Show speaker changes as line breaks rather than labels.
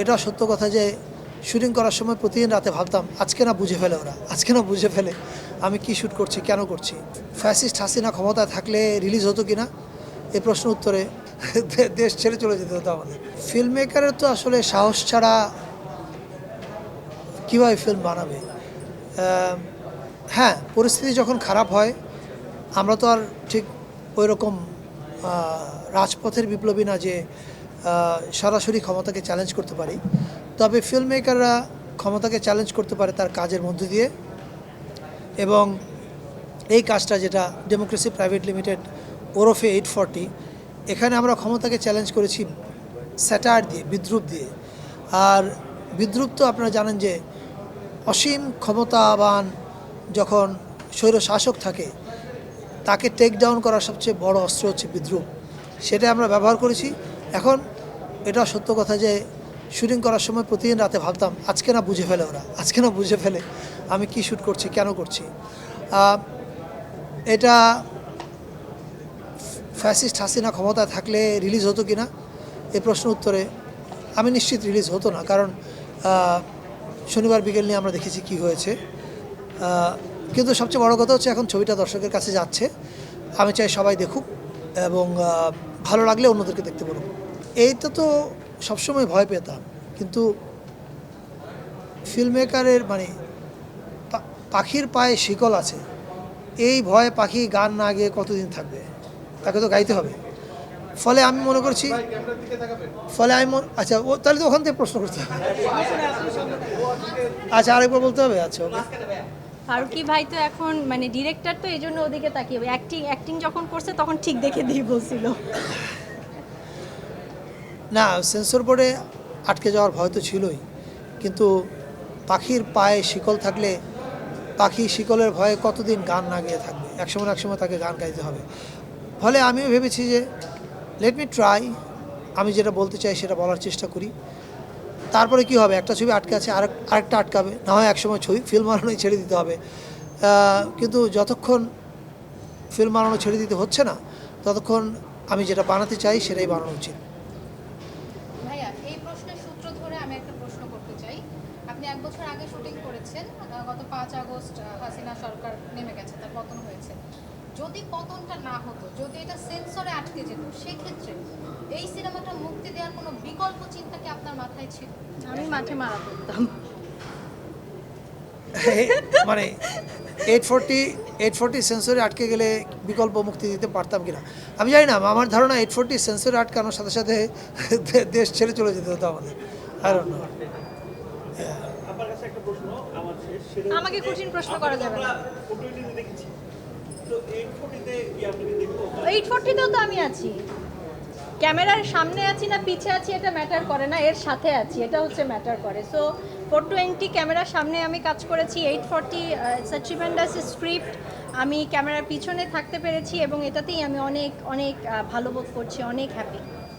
এটা সত্য কথা যে শুটিং করার সময় প্রতিদিন রাতে ভাবতাম, আজকে না বুঝে ফেলে ওরা, আজকে না বুঝে ফেলে আমি কি শ্যুট করছি, কেন করছি। ফ্যাসিস্ট হাসিনা ক্ষমতায় থাকলে রিলিজ হতো কি না এই প্রশ্ন উত্তরে দেশ ছেড়ে চলে যেতে হতো আমাদের। ফিল্ম মেকারের তো আসলে সাহস ছাড়া কীভাবে ফিল্ম বানাবে? হ্যাঁ পরিস্থিতি যখন খারাপ হয়, আমরা তো আর ঠিক ওই রকম রাজপথের বিপ্লবী না যে সরাসরি ক্ষমতাকে চ্যালেঞ্জ করতে পারি। তবে ফিল্ম মেকাররা ক্ষমতাকে চ্যালেঞ্জ করতে পারে তার কাজের মধ্য দিয়ে এবং এই কাজটা যেটা ডেমোক্রেসি প্রাইভেট লিমিটেড ওরফে এইট ফর্টি এখানে আমরা ক্ষমতাকে চ্যালেঞ্জ করেছি স্যাটার দিয়ে, বিদ্রুপ দিয়ে। আর বিদ্রুপ তো আপনারা জানেন যে অসীম ক্ষমতাবান যখন স্বৈর শাসক থাকে, তাকে টেক ডাউন করার সবচেয়ে বড় অস্ত্র হচ্ছে বিদ্রুপ। সেটা আমরা ব্যবহার করেছি। এখন এটা সত্য কথা যে শুটিং করার সময় প্রতিদিন রাতে ভাবতাম, আজকে না বুঝে ফেলে ওরা? আজকে না বুঝে ফেলে? আমি কি শ্যুট করছি? কেন করছি? এটা ফ্যাসিস্ট হাসিনা ক্ষমতায় থাকলে রিলিজ হতো কি না এই প্রশ্ন উত্তরে আমি নিশ্চিত রিলিজ হতো না। কারণ শনিবার বিকেল নিয়ে আমরা দেখেছি কি হয়েছে। কিন্তু সবচেয়ে বড় কথা হচ্ছে এখন ছবিটা দর্শকের কাছে যাচ্ছে। আমি চাই সবাই দেখুক এবং ভালো লাগলে অন্যদেরকে দেখতে বলুক এইটা তো সবসময় ভয় পেতাম কিন্তু ফিল্ম মেকারের মানে পাখির পায়ে শিকল আছে। এই ভয়ে পাখি গান না গিয়ে কতদিন থাকবে? তাকে তো গাইতে হবে। ফলে আমি মনে করছি, ফলে আমি আচ্ছা ও, তাহলে তো ওখান থেকে প্রশ্ন করতে হবে। আচ্ছা আরেকবার বলতে হবে? আচ্ছা ওকে।
ফারুকি ভাই তো এখন মানে ডিরেক্টর তো এই জন্য ওদিকে তাকিয়ে অ্যাক্টিং অ্যাক্টিং যখন করছে তখন ঠিক দেখে দিয়ে বলছিল।
না সেন্সর বোর্ডে আটকে যাওয়ার ভয় তো ছিলই, কিন্তু পাখির পায়ে শিকল থাকলে পাখি শিকলের ভয়ে কতদিন গান না গিয়ে থাকবে? একসময় একসময় তাকে গান গাইতে হবে। ফলে আমিও ভেবেছি যে লেট মি ট্রাই আমি যেটা বলতে চাই সেটা বলার চেষ্টা করি। তারপরে কি হবে? একটা ছবি আটকে আছে, আরেক আরেকটা আটকাবে। না হয় একসময় ছবি ফিল্ম বানানোই ছেড়ে দিতে হবে। কিন্তু যতক্ষণ ফিল্ম বানানো ছেড়ে দিতে হচ্ছে না, ততক্ষণ আমি যেটা বানাতে চাই সেটাই বানানো উচিত।
আপনি এক বছর আগে শুটিং করেছেন গত পাঁচ আগস্ট হাসিনা সরকার নেমে গেছে, তার পতন হয়েছে। যদি পতনটা না হতো, যদি এটা সেন্সরে আটকে যেত, সেক্ষেত্রে এই মুক্তি দেওয়ার কোনো বিকল্প চিন্তা কি আপনার মাথায় ছিল?
আমি মাঠে মারা করতাম
মানে এইট ফোরটি এইট ফোরটি সেন্সরে আটকে গেলে বিকল্প মুক্তি দিতে পারতাম কিনা? আমি জানি না আমার ধারণা এইট ফোরটি সেন্সরে আটকানোর সাথে সাথে দেশ ছেড়ে চলে যেতে হতো আমাদের। আর
আপনার কাছে একটা প্রশ্ন আমার শেষ সেটা
আমাকে কঠিন প্রশ্ন করা যাবে না এইট ফোরটিতেও তো আমি আছি। ক্যামেরার সামনে আছি না, পিছে আছি, এটা ম্যাটার করে না, এর সাথে আছি, এটা হচ্ছে ম্যাটার করে। সো ফোর টোয়েন্টি ক্যামেরার সামনে আমি কাজ করেছি এইট ফর্টি সাচিভেন্ডাস স্ক্রিপ্ট আমি ক্যামেরার পিছনে থাকতে পেরেছি এবং এটাতেই আমি অনেক অনেক ভালো বোধ করছি, অনেক হ্যাপি